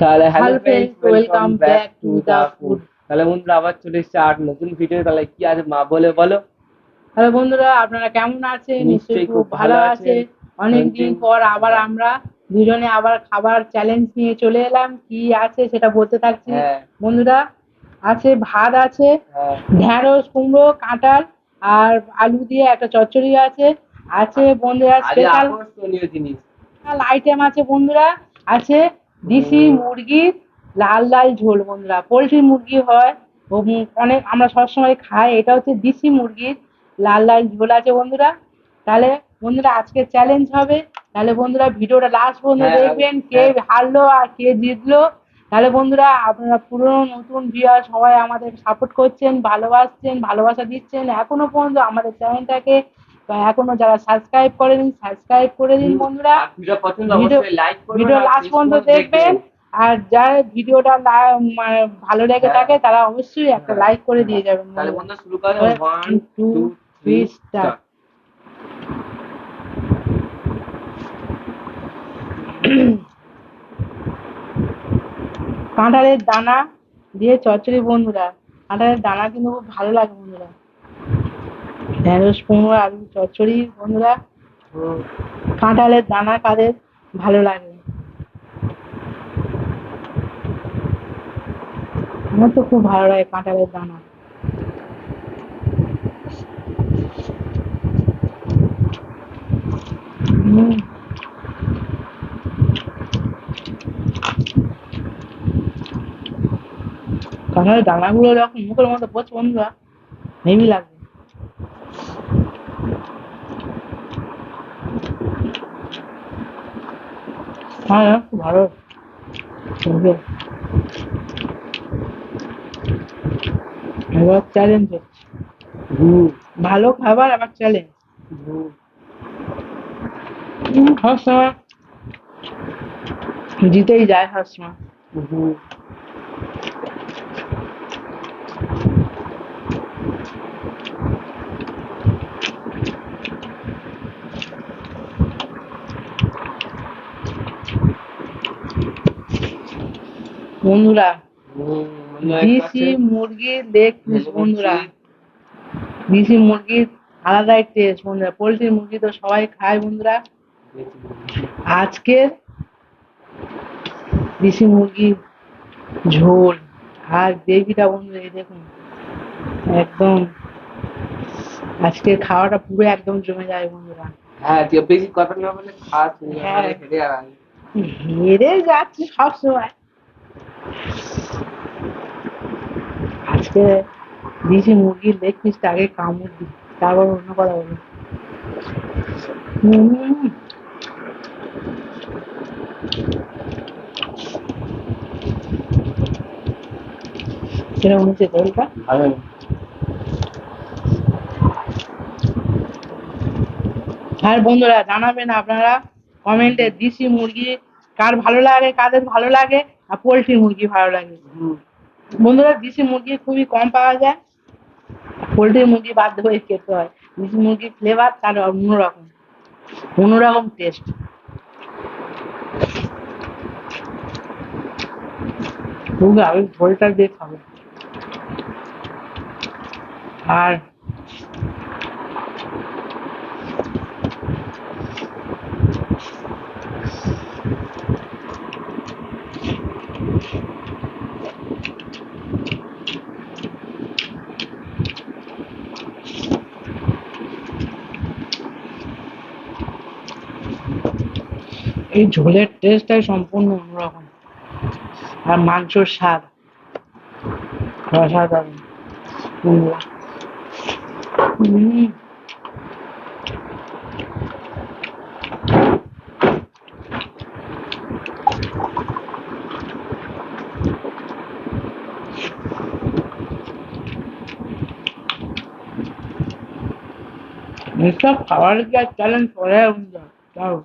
তাহলে hello friends welcome back to the food তাহলে বন্ধুরা আবার চলে এসেছে আর নতুন ভিডিও তাহলে কি আছে মা বলে বলো। হ্যালো বন্ধুরা আপনারা কেমন আছেন? নিশ্চয়ই খুব ভালো আছে। অনেকদিন পর আবার। আমরা দুজনে আবার খাবার চ্যালেঞ্জ নিয়ে চলে এলাম। কি আছে সেটা বলতে থাকছি। হ্যাঁ। বন্ধুরা আছে ভাত আছে হ্যাঁ। ঢেঁড়স কুমড়ো কাঁঠাল আর আলু দিয়ে একটা চচ্চড়ি আছে। আছে বন্ধুরা স্পেশাল জিনিস। আইটেম আছে বন্ধুরা। আছে দেশি হুম। মুরগির লাল লাল ঝোল বন্ধুরা। পোলট্রি মুরগি হয় অনেক আমরা সবসময় খাই। এটা হচ্ছে দেশি মুরগির লাল লাল ঝোল আছে বন্ধুরা। তাহলে বন্ধুরা আজকে চ্যালেঞ্জ হবে। তাহলে বন্ধুরা ভিডিওটা লাস্ট পর্যন্ত হ্যাঁ, দেখবেন কে হ্যাঁ। হারলো আর কে জিতলো। তাহলে বন্ধুরা আপনারা পুরনো নতুন ভিউয়ার সবাই আমাদের সাপোর্ট করছেন ভালোবাসছেন ভালোবাসা দিচ্ছেন। এখনও পর্যন্ত আমাদের চ্যানেলটাকে এখনও যারা সাবস্ক্রাইব করেনি সাবস্ক্রাইব করে দিন বন্ধুরা। ভিডিও লাস্ট পর্যন্ত দেখবেন। আর যারা ভিডিওটা মানে ভালো লেগে হ্যাঁ। থাকে তারা অবশ্যই একটা হ্যাঁ। লাইক করে দিয়ে যাবেন তাহলে বন্ধুরা। শুরু করে তাহলে one one, two two, three start কাঁঠালের দানা দিয়ে চচ্চড়ি বন্ধুরা। কাঁঠালের দানা কিন্তু খুব ভালো লাগে বন্ধুরা। ঢেঁড়স, কুমড়ো, আলু, চচ্চড়ি বন্ধুরা কাঁঠালের দানা কাদের ভালো লাগে? আমার তো খুব ভালো লাগে কাঁঠালের দানা। কাঁঠালের দানাগুলো যখন মুখের মধ্যে পড়ছে বন্ধুরা, হেভি লাগবে। হ্যাঁ হ্যাঁ, ভালো। এবার চ্যালেঞ্জ হচ্ছে ভালো খাবার আবার চ্যালেঞ্জ সবসময় জিতেই যায় সবসময় বন্ধুরা দেশি মুরগির লেগ পিস বন্ধুরা। দেশি মুরগির আলাদাই টেস্ট বন্ধুরা। পোলট্রির মুরগি তো সবাই খায় বন্ধুরা। আজকের দেশি ঝোল। আর গ্রেভিটা বন্ধুরা এই দেখুন একদম আজকের খাওয়াটা পুরো একদম জমে যায় বন্ধুরা। হ্যাঁ বেশি কথা না বলে খাস হ্যাঁ। হেরে যাচ্ছি সবসময় আজকে দিয়েছি মুরগির লেগ পিসটা আগে কামড় দিই। তারপর অন্য কথা বলব। কীরকম হচ্ছে ভালো। আর বন্ধুরা জানাবেন আপনারা কমেন্টে দেশি মুরগি কার ভালো লাগে কাদের ভালো লাগে। আর পোলট্রি মুরগি ভালো লাগে। বন্ধুরা দেশি মুরগি খুবই কম পাওয়া যায়। পোলট্রি মুরগি বাধ্য হয়ে খেতে হয়। দেশি মুরগির ফ্লেভার তার অন্যরকম। অন্যরকম টেস্ট আমি ঝোলটা দিয়ে খাব। আর এই ঝোলের টেস্টটাই সম্পূর্ণ অন্যরকম আর মাংসর স্বাদ অসাধারণ। উম। এসব খাবার কি আর চ্যালেঞ্জ করে তাও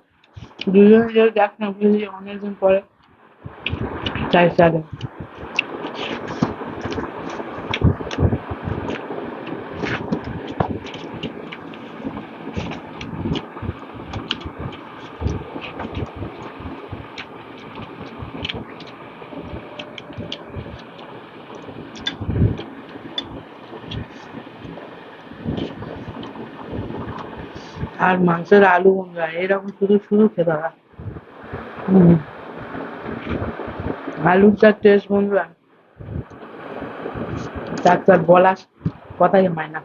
দুজনে যদি দেখ না বুঝলি অনেকদিন পরে। চাই চ্যালেঞ্জ আর মাংসের আলু বন্ধুরা এরকম শুধু শুধু খেতে হয়। আলুর যা টেস্ট বন্ধুরা তার তো বলার কথাই হয় না।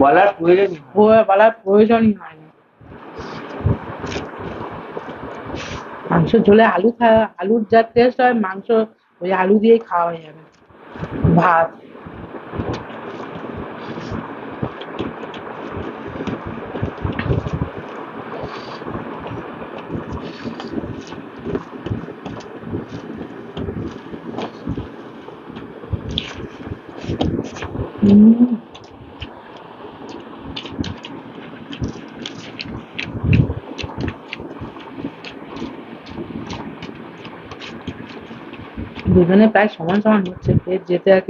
বলার প্রয়োজন বলার প্রয়োজনই হয় না। মাংস ঝোলে আলু খাওয়া আলুর যা টেস্ট হয় মাংস ওই আলু দিয়েই খাওয়া হয়ে যাবে। ভাত দুজনে প্রায় সমান সমান হচ্ছে কে যেতে আর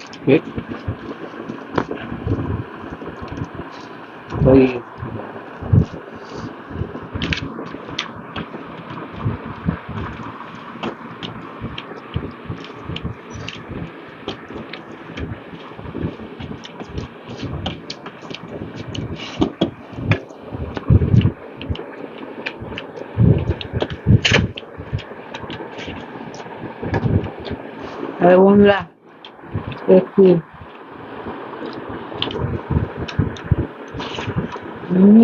কে হারে ঠিক ওই আরে বন্ধুরা একটু হম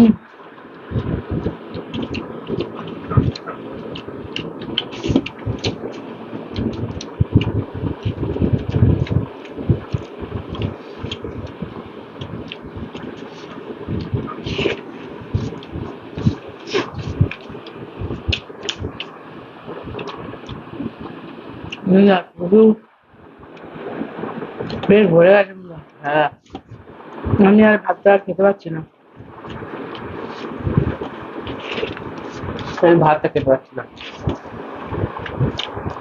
বন্ধুরা শুধু পেট ভরে গেছে হ্যাঁ। আমি আর ভাতটা আর খেতে পারছি না। আমি ভাতটা খেতে পারছি না।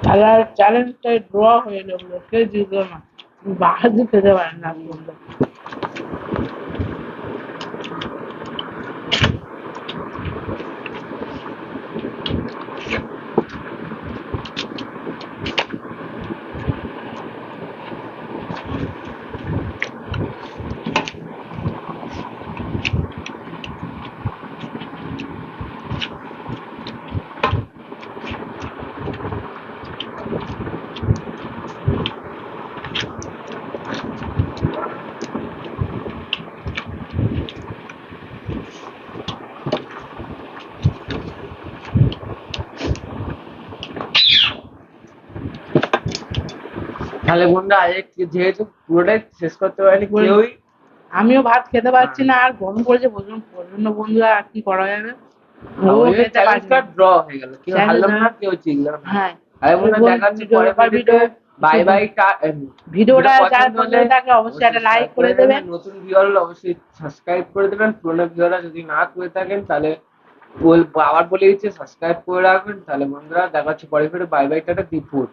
তাহলে আর চ্যালেঞ্জটা ড্র হয়ে গেল। কেউ জিতল না। বাহাদুর খেতে পারেন না। তাহলে বন্ধুরা আজ যেহেতু পুরোটাই শেষ করতে পারিনি পুরো- কেউই? আমিও ভাত খেতে পারছি না আর গরম পড়েছে প্রচণ্ড প্রচণ্ড বন্ধুরা আর কি করা যাবে? না। ড্র হয়ে গেল। কেউ হারলাম না। কেউ জিতলাম হ্যাঁ। আরে বন্ধুরা বন্ধু, দেখা হচ্ছে পরের পরের ভিডিও- বাই বাই ভিডিওটা অবশ্যই একটা লাইক করে দেবেন। নতুন ভিউয়ার অবশ্যই সাবস্ক্রাইব করে দেবেন। পুরোনো ভিউয়াররা যদি না করে থাকেন তাহলে আবার বলে দিচ্ছে সাবস্ক্রাইব করে রাখবেন। তাহলে বন্ধুরা দেখা হচ্ছে পরে ফিরে বাই বাই টাটা দীপুর।